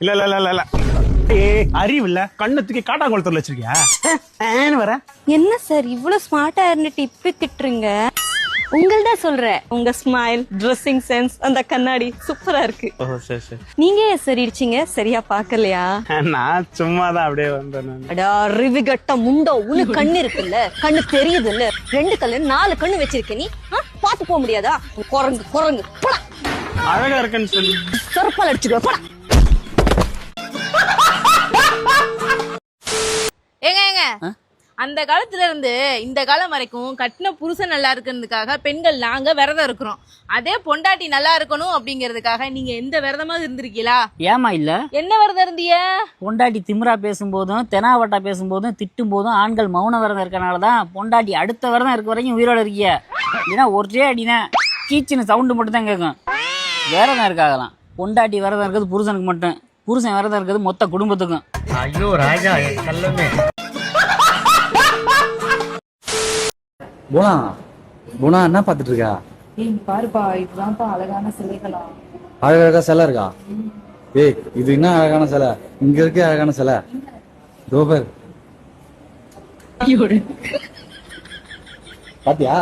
இல்ல இல்ல இல்ல இல்ல, ஏய் அறிவு இல்ல. கண்ணை தூக்கி காட்டாங்குளத்தூர்ல வச்சிருக்கியா? வர. என்ன சார் இவ்வளவு ஸ்மார்ட்டா இருந்துட்டு இப்ப திட்டுறீங்க? உங்கள்தான் தான் சொல்றேன் உங்க ஸ்மைல் ட்ரெஸ்ஸிங் சென்ஸ் அந்த கண்ணாடி சூப்பரா இருக்கு. ஓ சரி சரி. நீங்க ஏன் சரி இடிச்சீங்க? சரியா பாக்கலையா நான் சும்மா தான் அப்படியே வந்தேன் நான். அடா ரிவிகட்ட முண்டோ உனக்கு கண்ணு இருக்குல்ல? கண்ணு தெரியுது இல்ல ரெண்டு கண்ணு நாலு கண்ணு வச்சிருக்க நீ? ஆ? பாத்து போக முடியாதா? குரங்கு குரங்கு போடா. அழகா இருக்குன்னு சொல்லி. சொற்பால் அடிச்சுக்கோ போடா. அந்த காலத்துல இருந்து இந்த காலம் வரைக்கும் கட்டின புருஷன் நல்லா இருக்கிறதுக்காக பெண்கள் நாங்க விரதம் இருக்கிறோம். அதே பொண்டாட்டி நல்லா இருக்கணும் அப்படிங்கறதுக்காக நீங்க எந்த விரதமாவது இருந்திருக்கீங்களா ஏமா இல்ல? என்ன விரதம் இருந்தீங்க? பொண்டாட்டி திமிரா பேசும்போதும் தெனாவட்டா பேசும்போதும் திட்டும் போதும் ஆண்கள் மௌன விரதம் இருக்கனால தான் பொண்டாட்டி அடுத்த விரதம் இருக்க வரைக்கும் உயிரோட இருக்கிய. இல்லைன்னா ஒரே அடினா கீச்சுன்னு சவுண்டு மட்டும் தான் கேட்கும் விரதம் இருக்காகலாம் பொண்டாட்டி விரதம் இருக்கிறது புருஷனுக்கு மட்டும். புருஷன் விரதம் இருக்கிறது மொத்த குடும்பத்துக்கும். ஐயோ ராஜா குணா குணா என்ன பார்த்துட்டு இருக்கா? ஏய் இங்க பாருப்பா இதுதான்ப்பா அழகான சிலைகளா? அழகழகா சிலை இருக்கா? ஏய் இது என்ன அழகான சிலை? இங்க இருக்க அழகான சிலை. இதோ பேர். பாத்தியா?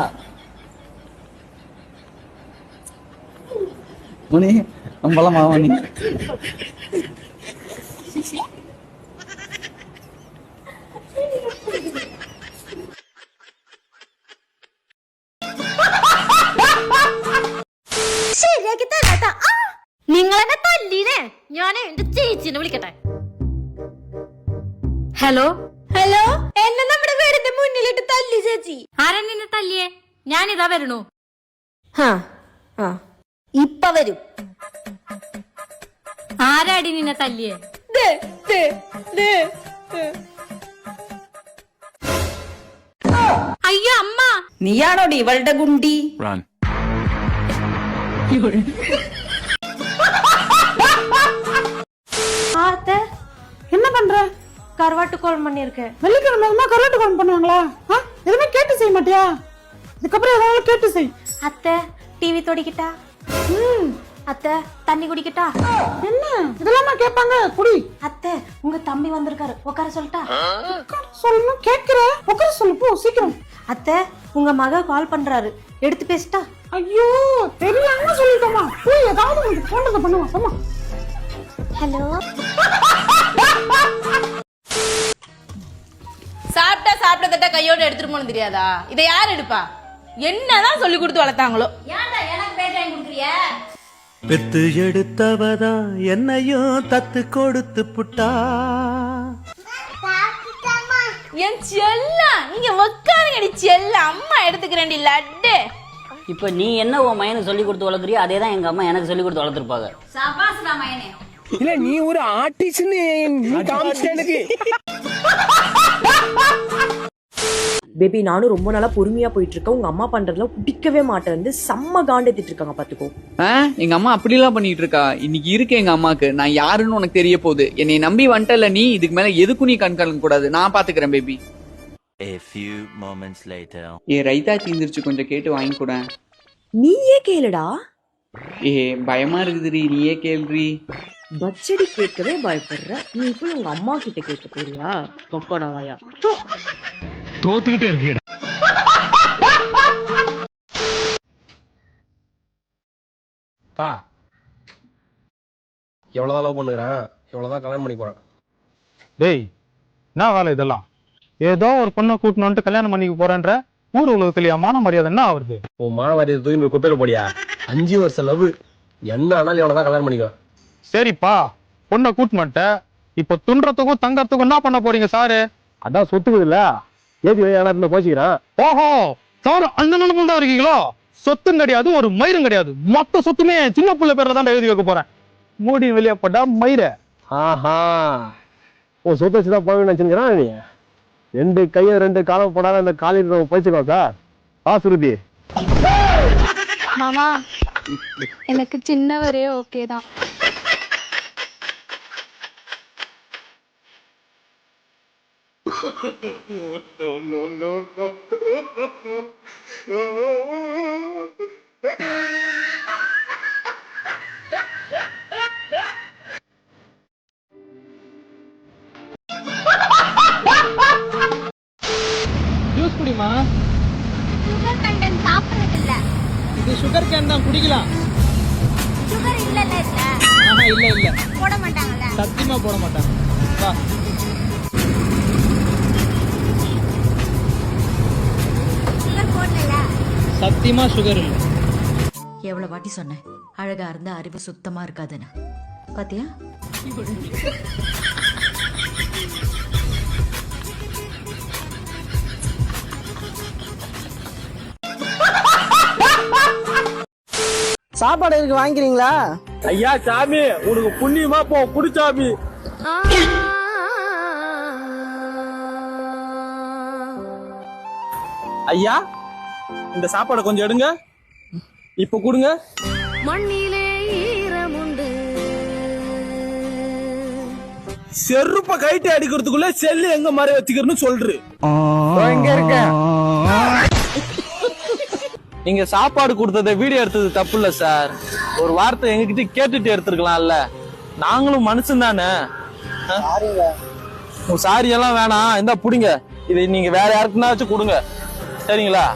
மணி நம்மளாம் மாமணி ചേച്ചിനെ വിളിക്കട്ടെ. ഹലോ? ഹലോ? എന്നെ നമ്മുടെ വീടിന്റെ മുന്നിലിട്ട് തല്ലി ചേച്ചി. ആരാ നിന്നെ തല്ലിയേ? ഞാനിതാ വരണു. ഹാ ഇപ്പൊ വരും. ആരാടി നിന്നെ തല്ലിയേ? അയ്യോ അമ്മ. നീയാണോടി ഇവളുടെ ഗുണ്ടി? கருவாட்டு குழம்பு பண்ணிருக்கேன் வெள்ளிக்கிழமை எதுவுமே கருவாட்டு குழம்பு பண்ணுவாங்களா? ஆ? எதுவுமே கேட்டு செய்ய மாட்டியா? இதுக்கப்புறம் ஏதாவது கேட்டு செய். அத்தை டிவி தொடிக்கிட்டா? ம், அத்தை தண்ணி குடிக்கட்டா? என்ன? இதெல்லாம் கேட்பாங்க? குடி. அத்தை உங்க தம்பி வந்திருக்காரு. உட்கார சொல்லிட்டா? சொல்லணும் கேட்கிற உட்கார சொல்லு போ சீக்கிரம். அத்தை உங்க மக கால் பண்றாரு. எடுத்து பேசிட்டா? ஐயோ தெரியாம சொல்லிட்டோமா. போய் ஏதாவது உங்களுக்கு தோன்றதை பண்ணுவா அம்மா ஹலோ? சாப்பிட்டா சாப்பிட்ட தட்ட கையோட எடுத்துட்டு போகணும் தெரியாதா? இதை யார் எடுப்பா? என்னதான் சொல்லி கொடுத்து வளர்த்தாங்களோ. பெத்து எடுத்தவதா என்னையும் தத்து கொடுத்து புட்டா. என் செல்லம் நீங்க உக்காருங்கடி செல்லம் அம்மா எடுத்துக்கிறேன்டி லட்டு. இப்போ நீ என்ன உன் மயனுக்கு சொல்லி கொடுத்து வளர்க்குறியோ அதே தான் எங்க அம்மா எனக்கு சொல்லி கொடுத்து வளர்த்துருப்பாங்க. இல்ல நீ ஒரு ஆர்டிஸ்ட்னு பேபி நானும் ரொம்ப நாளா பொறுமையா போயிட்டு இருக்கேன் உங்க அம்மா பண்றதுல பிடிக்கவே மாட்டேன். செம்ம காண்டேத்திட்டு இருக்காங்க பாத்துக்கோ எங்க அம்மா அப்படிலாம் பண்ணிட்டு இருக்கா இன்னைக்கு இருக்கு எங்க அம்மாக்கு. நான் யாருன்னு உனக்கு தெரிய போகுது. என்னை நம்பி வந்துட்டல நீ? இதுக்கு மேல எதுக்கும் நீ கண் கலங்க கூடாது. நான் பாத்துக்கிறேன் baby A few moments later. ஏ ரைத்தா தீந்துருச்சு. கொஞ்சம் கேட்டு வாங்கி கூட. நீயே கேளுடா. ஏ பயமா இருக்குதுரி நீயே கேள்றி பச்சடி கேட்கவே பயப்படுற. நீ போய் உங்க அம்மா கிட்ட கேட்க போறியா கொக்கோடா வாயா தோத்துக்கிட்டே இருக்கீடா. பா. எவ்வளவுதான் லவ் பண்ணுறேன் எவ்வளவுதான் கல்யாணம் பண்ணி போறேன்? டேய் என்ன வேலை இதெல்லாம்? ஏதோ ஒரு பொண்ணை கூட்டணும் வந்துட்டு கல்யாணம் பண்ணிக்க போறேன்ற ஊர் உலகத்துல மான மரியாதை என்ன ஆகுது உன் மாணவரி தூக்கி குப்பையில போடியா? அஞ்சு வருஷம் லவ் என்ன ஆனாலும் எவ்வளவுதான் கல்யாணம் பண்ணிக்கோ சரிப்பா பொண்ணை கூட்டு மாட்டேன் இப்போ துன்றதுக்கும் தங்கறதுக்கும் என்ன பண்ண போறீங்க சாரு? அதான் சொத்துக்குது இல்ல. வேணா இருந்தா போச்சுக்கிறான் ஓஹோ சார் அந்த நிலைமையில தான் இருக்கீங்களோ? சொத்தும் கிடையாது ஒரு மயிரும் கிடையாது. மொத்த சொத்துமே சின்ன புள்ள பேர்ல தான் எழுதி வைக்க போறேன். மூடி வெளியே போட்டா மயிர. ஆஹா. உன் சொத்தை வச்சுதான் போய் நினைச்சுக்கிறான் நீ? ரெண்டு கையை ரெண்டு காலம் போடாத இந்த காலில் போயிச்சுக்கோ சார்? ஆசுருதி மாமா எனக்கு சின்னவரே ஓகே தான். no, no, no, no. Juice குடிமா? Sugar கண்டன் சாப்பிடுறது இல்ல இது சுகர் கேன் தான் குடிக்கலாம். சுகர் இல்ல இல்ல இல்ல ஆஹா இல்ல இல்ல. போட மாட்டாங்கல சத்தியமா போட மாட்டாங்க. சத்தியமா சுகர் இல்லை. எவ்வளவு வாட்டி சொன்னேன். அழகா இருந்தா அறிவு சுத்தமா இருக்காதுன்னு. பாத்தியா? சாப்பாடு இருக்கு வாங்கிக்கிறீங்களா? ஐயா சாமி உனக்கு புண்ணியமா போ குடிச்சாமி ஐயா இந்த சாப்பாடை கொஞ்சம் எடுங்க. இப்ப கொடுங்க. மண்ணிலே ஈரமுண்டு. செருப்ப கைட்டு அடிக்கிறதுக்குள்ள செல்லு எங்க மாதிரி வச்சுக்கிறன்னு சொல்று. இங்க இருக்க. நீங்க சாப்பாடு கொடுத்தத வீடியோ எடுத்தது தப்பு இல்ல சார். ஒரு வார்த்தை எங்ககிட்ட கேட்டுட்டு எடுத்துருக்கலாம்ல. நாங்களும் மனுஷன் தானே? சாரி எல்லாம் வேணாம். இந்த புடிங்க. இதை நீங்க வேற யாருக்குனாச்சும் கொடுங்க. சரிங்களா?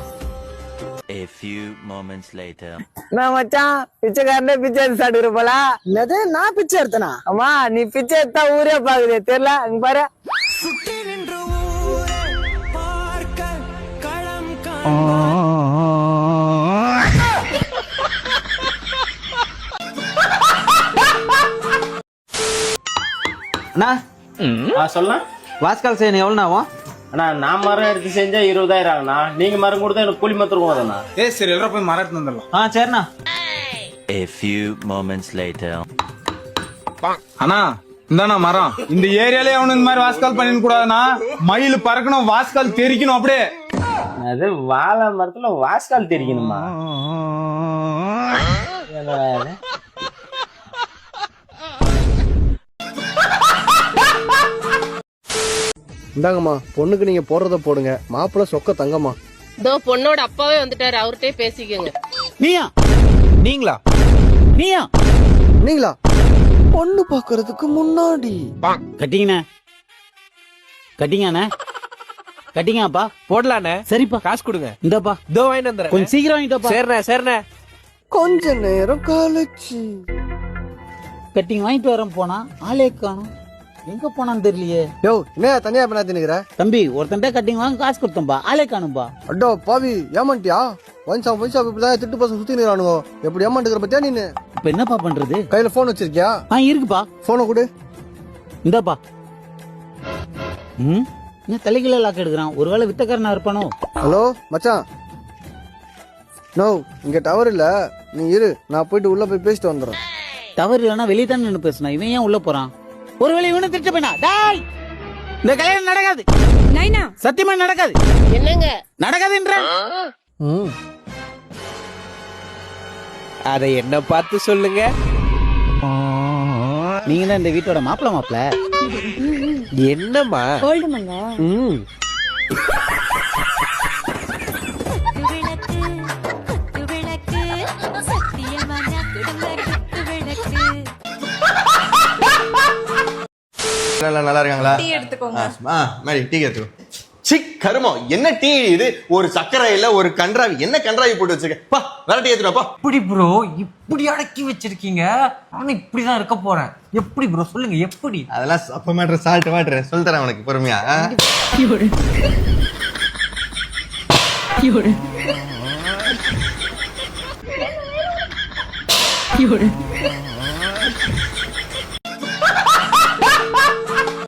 A few moments later. நான் மச்சான் பிச்சைக்காரனே பிச்சை எடுத்து சாப்பிட்டு போல? என்னது? நான் பிச்சை எடுத்தனா? அம்மா நீ பிச்சை எடுத்தா ஊரே பாக்குது தெரியல? அங்க பாரு. அண்ணா சொல்லலாம் வாஸ்கால் செய்யணும் எவ்வளோ ஆகும்? அண்ணா நான் மரம் எடுத்து செஞ்சா இருபதாயிரம் ஆகுண்ணா நீங்க மரம் கொடுத்தா எனக்கு கூலி மாத்திரம் போதுண்ணா ஏ சரி எல்லாரும் போய் மரம் எடுத்து வந்துடலாம். ஆ சரிண்ணா. A few moments later. அண்ணா இந்தாண்ணா மரம். இந்த ஏரியாலே அவனு இந்த மாதிரி வாஸ்கால் பண்ணிட கூடாதுண்ணா. மயில் பறக்கணும் வாஸ்கால் தெரிக்கணும் அப்படியே. அது வாழை மரத்துல வாஸ்கால் தெரிக்கணுமா? இந்தாங்கம்மா பொண்ணுக்கு நீங்க போடுறத போடுங்க. மாப்பிள்ளை சொக்க தங்கம்மா. இதோ பொண்ணோட அப்பாவே வந்துட்டாரு. அவர்கிட்டயே பேசிக்கோங்க. நீயா? நீங்களா? நீயா? நீங்களா? பொண்ணு பாக்குறதுக்கு முன்னாடி. கட்டிங்கண்ணே. கட்டிங்கண்ணே. கட்டிங்கப்பா போடலாண்ணே. சரிப்பா. காசு கொடுங்க. இந்தாப்பா. இதோ வாங்கிட்டு வந்துடுறேன். கொஞ்சம் சீக்கிரம் வாங்கிட்டப்பா சரிண்ணே சரிண்ணே. கொஞ்ச நேரம் கழிச்சு. கட்டிங் வாங்கிட்டு வரேன் போனா ஆளே காணும். எங்க போனான்னு தெரியலையே. யோ என்ன தனியா பண்ணா தின்னுக்கிற? தம்பி ஒருத்தன்ட்ட கட்டிங் வாங்க காசு கொடுத்தோம்பா ஆளே காணும்பா. அடோ பாவி ஏமாண்டியா ஒன் ஷாப் ஒன் ஷாப் இப்படிதான் திட்டு பசங்க சுத்தி நிக்கிறானுங்க எப்படி ஏமாண்டுக்கிற பத்தியா நீனு? இப்ப என்னப்பா பண்றது? கையில போன் வச்சிருக்கியா? ஆ இருக்குப்பா. போனை கொடு. இந்தாப்பா. ம்? என்ன தலைகீழ லாக் எடுக்கிறான்? ஒருவேளை வித்தக்காரனா இருப்பானோ? ஹலோ மச்சான். நோ இங்க டவர் இல்ல. நீ இரு. நான் போயிட்டு உள்ள போய் பேசிட்டு வந்துடுறேன். தவறு இல்லைன்னா வெளியே தான் நின்று பேசினா? இவன் ஏன் உள்ள போறான்? ஒருவேளை இவனு திட்ட போயினா. டாய்! இந்த கல்யாணம் நடக்காது. நைனா! சத்தியமா நடக்காது. என்னங்க? நடக்காதுன்ற அதை என்ன பார்த்து சொல்லுங்க? நீங்க தான் இந்த வீட்டோட மாப்பிள மாப்பிள என்னம்மா? கோல்டு மங்க ம். நல்லா நல்லா இருக்காங்களா? டீ எடுத்துக்கோங்க. ஆ டீ எடுத்துக்கோ. சி கருமம் என்ன டீ இது? ஒரு சக்கரை இல்ல ஒரு கன்றாவி. என்ன கன்றாவி போட்டு வச்சிருக்க? பா வேற டீ எடுத்துப்பா இப்படி ப்ரோ இப்படி அடக்கி வச்சிருக்கீங்க. நானும் இப்படிதான் இருக்க போறேன். எப்படி ப்ரோ சொல்லுங்க எப்படி? அதெல்லாம் அப்ப மேட்ரு சால்ட் வாட்ரு சொல்லி தரேன் உனக்கு பொறுமையா ஆ?